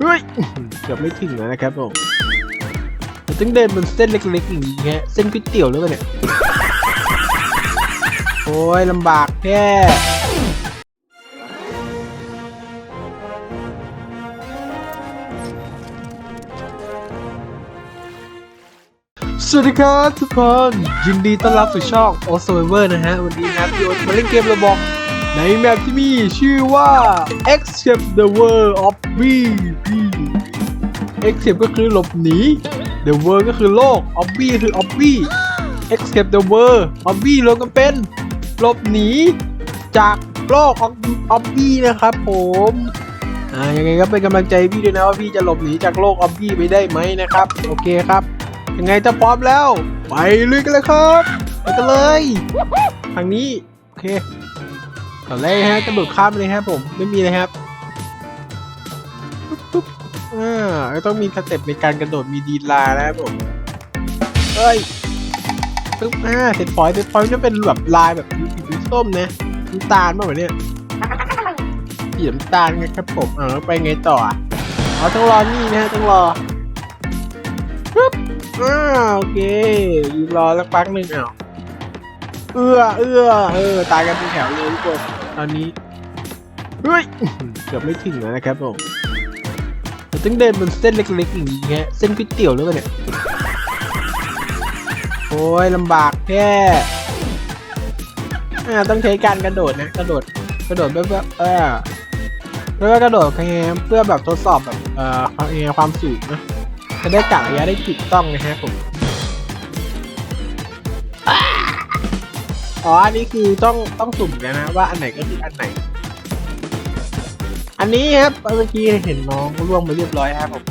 เฮ้ยเกือบไม่ถึงแล้วนะครับผมต้องเดินบนเส้นเล็กๆอย่างนี้ฮะเส้นก๋วยเตี๋ยวหรือเปล่าเนี่ย โอ้ยลำบากแค่สวัสดีครับทุกคน ยินดีต้อนรับสู่ช่อง o s u r v i v o r นะฮะ วันนี้นะครับพี่โอ๊ตมาเล่นเกมระบอก ในแมปที่มีชื่อว่า Escape the World of B Escape ก็คือหลบหนี The World ก็คือโลก of B คือ of B Escape the World of B รวมกันเป็นหลบหนีจากโลกของ of B นะครับผมอ่ายังไงก็เป็นกำลังใจพี่ด้วยนะว่าพี่จะหลบหนีจากโลกออบบี้ไปได้ไหมนะครับ โอเคครับ ยังไงถ้าพร้อมแล้ว ไปลุยกันเลยครับ ไปกันเลย ทางนี้ โอเค ต่อเลยฮะกระโดดข้ามเลยครับผมไม่มีเลยครับปุ๊บปุ๊บอ่าต้องมีสเต็ปในการกระโดดมีดีลานะครับผมเฮ้ยปุ๊บอ่าเสร็จพอยต์เสร็จพอยต์จะเป็นแบบลายแบบสีส้มนะน้ำตาลมากกว่านี้สีน้ำตาลไงครับผมเอาไปไงต่ออะเอาต้องรอนี่นะฮะต้องรอปึ๊บอ้าโอเคยืนรอสักพักหนึ่งเอาเอื้อเอื้อเออตายกันเป็นแถวเลยทุกคน อนนี้เฮ้ยเกือบไม่ถึงแล้วนะครับผมเราต้องเดินบนเส้นเล็กๆอย่างนี้ฮะเส้นก๋วยเตี๋ยวหรือเปล่าเนี่ยโอ้ยลำบากแค่ต้องใช้การกระโดดนะกระโดดกระโดดแบบว่าเออแล้วก็กระโดดแคมเพื่อแบบทดสอบแบบเออความเอ่อความสูงนะจะได้กะระยะได้ถูกต้องนะฮะผม อ๋ออันนี้คือต้องต้องสุ่มกันนะว่าอันไหนก็คืออันไหน อันนี้ครับเมื่อกี้เห็นน้องล่วงไปเรียบร้อยครับผม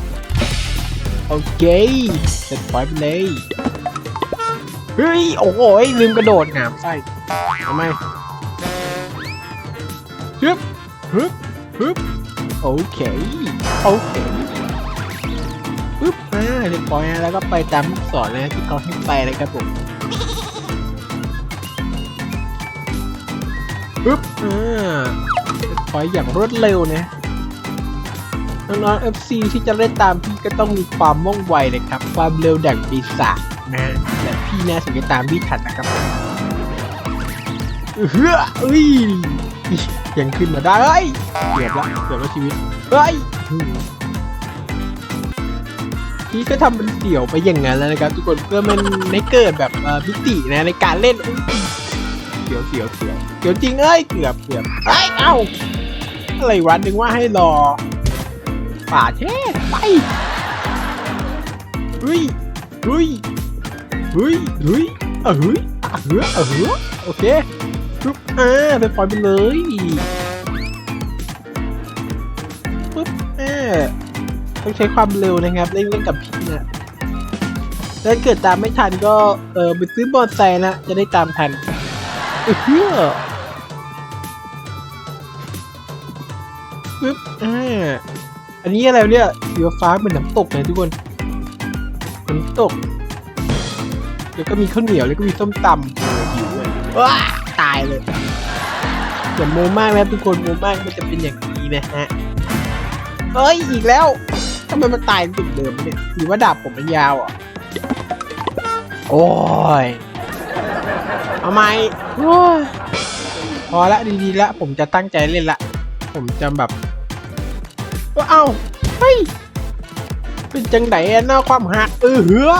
โอเคเสร็จปล่อยไปเลยเฮ้ยโอ้โหลืมกระโดดหามไส้ทำไมฮึบฮึบปึ๊บโอเคโอเคปึ๊บอ่าเรียบร้อยนะแล้วก็ไปตามลูกศรนะที่เขาให้ไปนะครับผม ปึ๊บอ่าเรียอยอย่างรวดเร็วนะน้องๆ FC ที่จะเล่นตามพี่ก็ต้องมีความว่องไวนะครับ ความเร็วดั่งปีศาจนะและพี่น่าถึงจะตามพี่ทันนะครับเฮ้อเอ้ยยังขึ้นมาได้เฮ้ยเกือบละเกือบละชีวิตเฮ้ยพี่ก็ทำเป็นเสี่ยวไปอย่างนั้นแล้วนะครับ ทุกคนเพื่อมันไม่เกิดแบบมิตินะในการเล่น เสียวเสียวเสียวเสียวจริงเอ้ยเกือบเกือบเอ้ยเอ้าอะไรวะนึกว่าให้รอ ป่าแช่ไปเฮ้ยเฮ้ยเฮ้ยเฮ้ยเออเฮ้ยอะเฮ้ยเออเฮ้ยโอเคปุ๊บอ่าไปปล่อยไปเลยปุ๊บอ่าต้องใช้ความเร็วนะครับเล่นเล่นกับพี่นะถ้าเกิดตามไม่ทันก็เออไปซื้อบอลไซนะจะได้ตามทัน เออเฮ้อปุ๊บอ่าอันนี้อะไรเนี่ยสีฟ้าเป็นน้ำตกเลยทุกคนน้ำตก แล้วก็มีข้าวเหนียวแล้วก็มีส้มตำหิวเลยว้าตายเลยอย่าโมมากนะทุกคนโมมากมันจะเป็นอย่างนี้นะฮะเอ้ยอีกแล้วทำไมมันตายจุดเดิมเนี่ยหรือว่าดาบผมมันยาวอะโอ้ยเอาไหม พอละดีๆละ ผมจะตั้งใจเล่นละ ผมจะแบบว่าเอ้าเฮ้ยเป็นจังไดอะหน้าความหักเออเหือ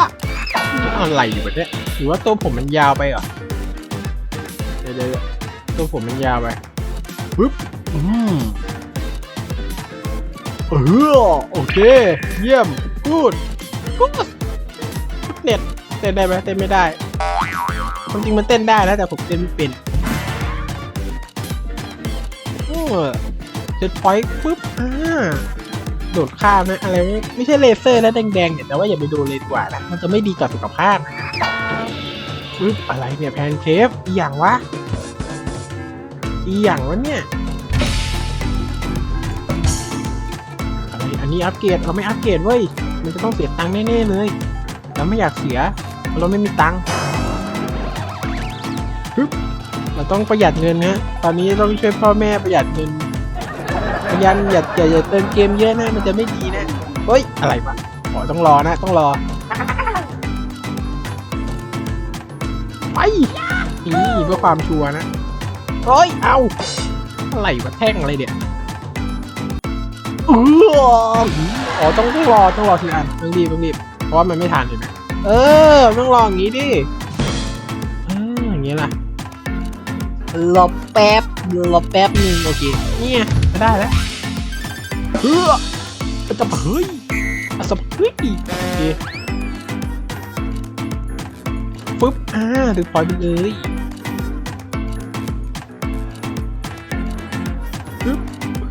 อะไรอยู่แบบเนี้ยหรือว่าตัวผมมันยาวไปเหรอเดี๋ยวตัวผมมันยาวไปปึ๊บอืมเออโอเค เยี่ยมกูดกูดเน็ตเต้นได้ไหมเต้นไม่ได้ ความจริงมันเต้นได้นะแต่ผมเต้นไม่เป็นเออเจ็ดพอยต์ปึ๊บอ่าโดดข้ามนะ อะไรไม่ใช่เลเซอร์แล้วแดงๆเนี่ยแต่ว่าอย่าไปดนเลยกว่านะ มันจะไม่ดีต่อสุขภาพปึ๊บอะไรเนี่ยแพนเคฟอีอย่างวะ อีอย่างวะเนี่ยอะไรอันนี้อัปเกรดเราไม่อัปเกรดเว้ย มันจะต้องเสียตังค์แน่ๆเลย เราไม่อยากเสีย เราไม่มีตังค์ เราต้องประหยัดเงินนะตอนนี้ต้องช่วยพ่อแม่ประหยัดเงินยันอย่าอย่าอย่าเติมเกมเยอะนะ มันจะไม่ดีนะเฮ้ยอะไรวะอ๋อต้องรอนะ ต้องรอไปนี่เพื่อความชัวร์นะเฮ้ยเอาอะไรวะแท่งอะไรเดี๋ยเอออ๋อต้องต้องรอต้องรอทีอันต้องรีบต้องรีบเพราะว่ามันไม่ทันเห็นไหมเออต้องรออย่างนี้ดิเอออย่างนี้ล่ะ รอแป๊บรอแป๊บหนึ่งโอเคเนี่ยก็ได้แล้วเฮ้อจะเฮ้ยอะสะเฮ้ยโอเคฟึบอ่าถึงปล่อยไปเลยฟึบ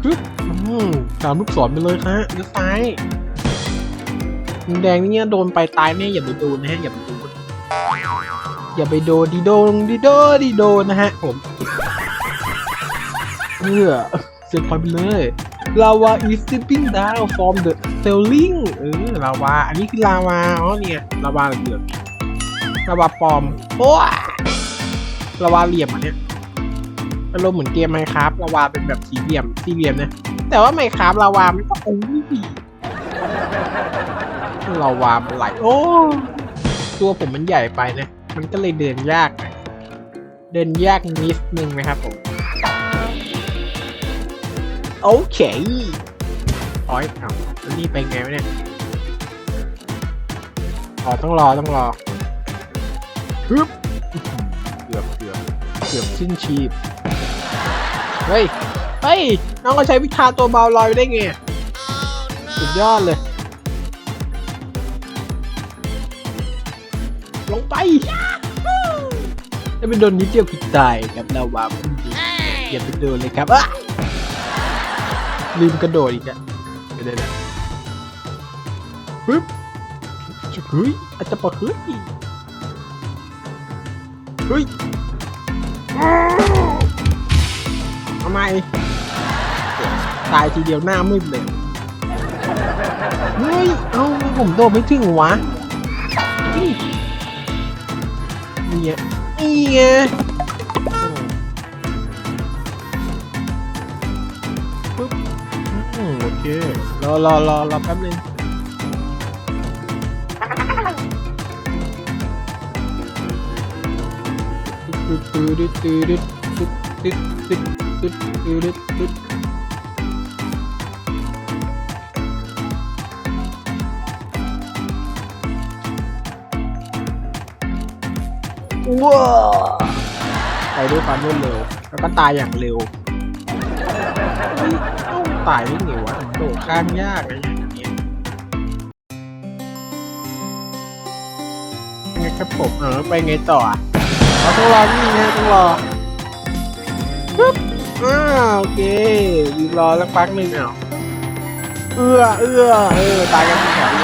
ฟึบอืมตามลูกศรไปเลยฮะเลี้ยวซ้ายแดงๆนี่โดนไปตายแน่อย่าไปโดนนะฮะอย่าไปโดนอย่าไปโดนดีโดนดีโดดีโดนนะฮะผม เพื่อเสร็จพอยไปเลยลาวา is slipping down from the ceiling เออลาวา อันนี้คือลาวา อ๋อเนี่ยลาวาเหลืองลาวาปลอมโอ้ยลาวาเหลี่ยมอันเนี้ยอารมณ์เหมือนเกมไมครับลาวาเป็นแบบสี่เหลี่ยมสี่เหลี่ยมนะ แต่ว่าไมครับลาวามันก็โอ้ยลาวามันไหลโอ้ตัวผมมันใหญ่ไปนะ มันก็เลยเดินยาก เดินยากนิดนึงนะครับผม โอเคโอ้ยเอาแล้วนี่ไปไงวะเนี่ยอ๋อต้องรอต้องรอฮึบเกือบเกือบเกือบสิ้นชีพ เฮ้ย เฮ้ย น้องก็ใช้วิชาตัวเบาลอยได้ไง สุดยอดเลย ลงไปจะเป็นโดนนิดเดียวคือตายครับเราว่าพุ่งดีอย่าไปโดนเลยครับอะ ลืมกระโดดอีกอะไม่ได้นะปึ๊บจะเฮ้ยอาจจะปะเฮ้ยเฮ้ยทำไมตายทีเดียวหน้ามืดเลยเฮ้ย เอ้าผมโดดไม่ถึงวะนี่นี่ไงนี่ไเครอรอรอรอแป๊บนึงตึ๊ดตึ๊ดตึ๊ดตึ๊ดตึ๊ดตึ๊ดตึ๊ดตึ๊ดตึ๊ดว้าวไปด้วยความรวดเร็ว แล้วก็ตายอย่างเร็ว ตายวิ่งหนีวะโดดข้ามยากเลยอย่างเงี้ยไงครับผมเออไปไงต่ออะเราต้องรอนี่นะต้องรอปึ๊บอ้าวโอเคยืนรอสักพักหนึ่งอะเอื้อเอื้อเออตายกันเป็นแถวเลย